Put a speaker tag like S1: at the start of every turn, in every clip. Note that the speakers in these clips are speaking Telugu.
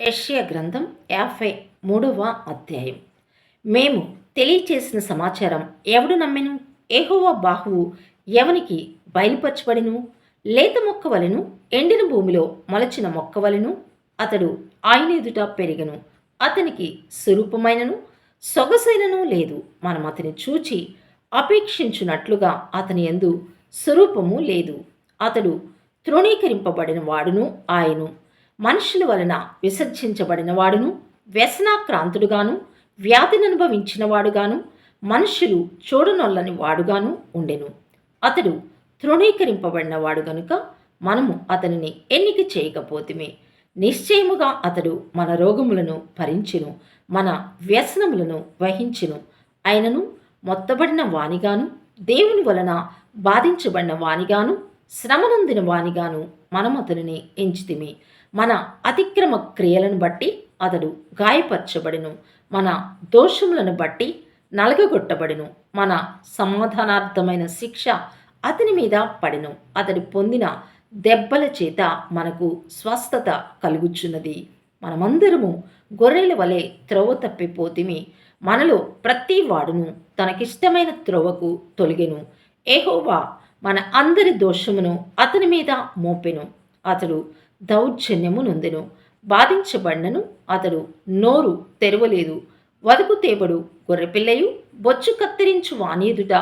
S1: యెషయా గ్రంథం యాభై మూడవ అధ్యాయం. మేము తెలియచేసిన సమాచారం ఎవడు నమ్మెను? ఏహోవా బాహువు ఎవనికి బయలుపరచబడిను? లేత మొక్క వలెను ఎండిన భూమిలో మొలచిన మొక్క వలెను అతడు ఆయన ఎదుట పెరిగను. అతనికి స్వరూపమైనను సొగసైనను లేదు. మనం అతని చూచి అపేక్షించున్నట్లుగా అతని ఎందు స్వరూపము లేదు. అతడు తృణీకరింపబడిన వాడును ఆయను. మనుషుల వలన విసర్జించబడినవాడును వ్యసనాక్రాంతుడుగాను వ్యాధిని వాడుగాను మనుషులు చూడనొల్లని వాడుగాను ఉండెను. అతడు తృణీకరింపబడిన వాడు గనుక మనము అతనిని ఎన్నిక చేయకపోతిమే. నిశ్చయముగా అతడు మన రోగములను భరించును మన వ్యసనములను వహించును. అయినను మొత్తబడిన వానిగాను దేవుని వలన బాధించబడిన వానిగాను శ్రమనందిన వానిగాను మనం అతనిని ఎంచితిమి. మన అతిక్రమ క్రియలను బట్టి అతడు గాయపరచబడిను. మన దోషములను బట్టి నలగగొట్టబడిను. మన సమాధానార్థమైన శిక్ష అతని మీద పడిను. అతడు పొందిన దెబ్బల చేత మనకు స్వస్థత కలుగుచున్నది. మనమందరము గొర్రెల వలె త్రోవ తప్పిపోతిమి. మనలో ప్రతి వాడును తనకిష్టమైన త్రోవకు తొలగెను. ఏహోవా మన అందరి దోషమును అతని మీద మోపెను. అతడు దౌర్జన్యము నొందెను. బాధించబడినను అతడు నోరు తెరవలేదు. వదుకు తేబడు గొర్రెపిల్లయు బొచ్చు కత్తిరించు వానేదుట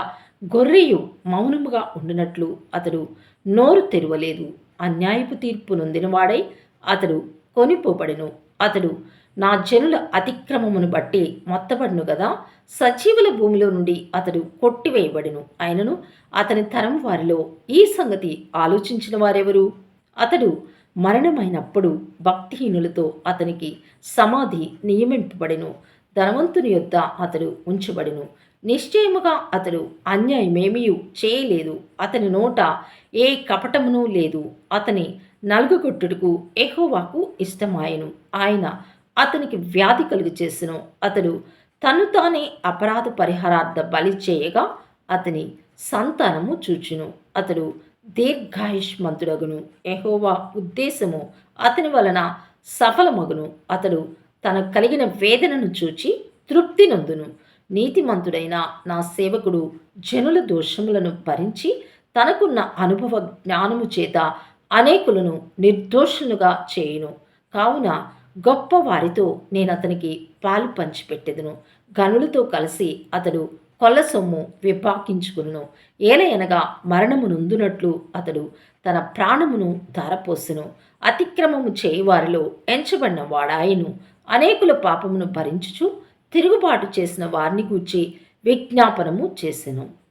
S1: గొర్రెయు మౌనముగా ఉండినట్లు అతడు నోరు తెరవలేదు. అన్యాయపు తీర్పు నొందినవాడై అతడు కొనిపోబడెను. అతడు నా జనుల అతిక్రమమును బట్టి మొత్తబడును గదా సజీవుల భూమిలో నుండి అతడు కొట్టివేయబడెను. అయినను అతని తరం వారిలో ఈ సంగతి ఆలోచించిన వారెవరు? అతడు మరణమైనప్పుడు భక్తిహీనులతో అతనికి సమాధి నియమింపబడెను. ధనవంతుని యొద్ద అతడు ఉంచబడెను. నిశ్చయముగా అతడు అన్యాయమేమీ చేయలేదు. అతని నోట ఏ కపటమును లేదు. అతని నలుగుగొట్టుడుకు ఎహోవాకు ఇష్టమాయను. ఆయన అతనికి వ్యాధి కలుగు చేసెను అతడు తను తానే అపరాధ పరిహారార్థ బలి చేయగా అతని సంతానము చూచును. అతడు దీర్ఘాయుష్మంతుడగును. ఎహోవా ఉద్దేశము అతని వలన సఫలమగును. అతడు తన కలిగిన వేదనను చూచి తృప్తి నందును. నీతిమంతుడైన నా సేవకుడు జనుల దోషములను భరించి తనకున్న అనుభవ జ్ఞానము చేత అనేకులను నిర్దోషులుగా చేయును. కావున గొప్ప వారితో నేను అతనికి పాలు పంచిపెట్టెదను. గనులతో కలిసి అతడు కొల్ల సొమ్ము విపాకించుకును. ఏలయనగా మరణము నొందునట్లు అతడు తన ప్రాణమును ధారపోసెను. అతిక్రమము చేయువారిలో ఎంచబడిన వాడాయను. అనేకుల పాపమును భరించుచు తిరుగుబాటు చేసిన వారిని గూర్చి విజ్ఞాపనము చేసెను.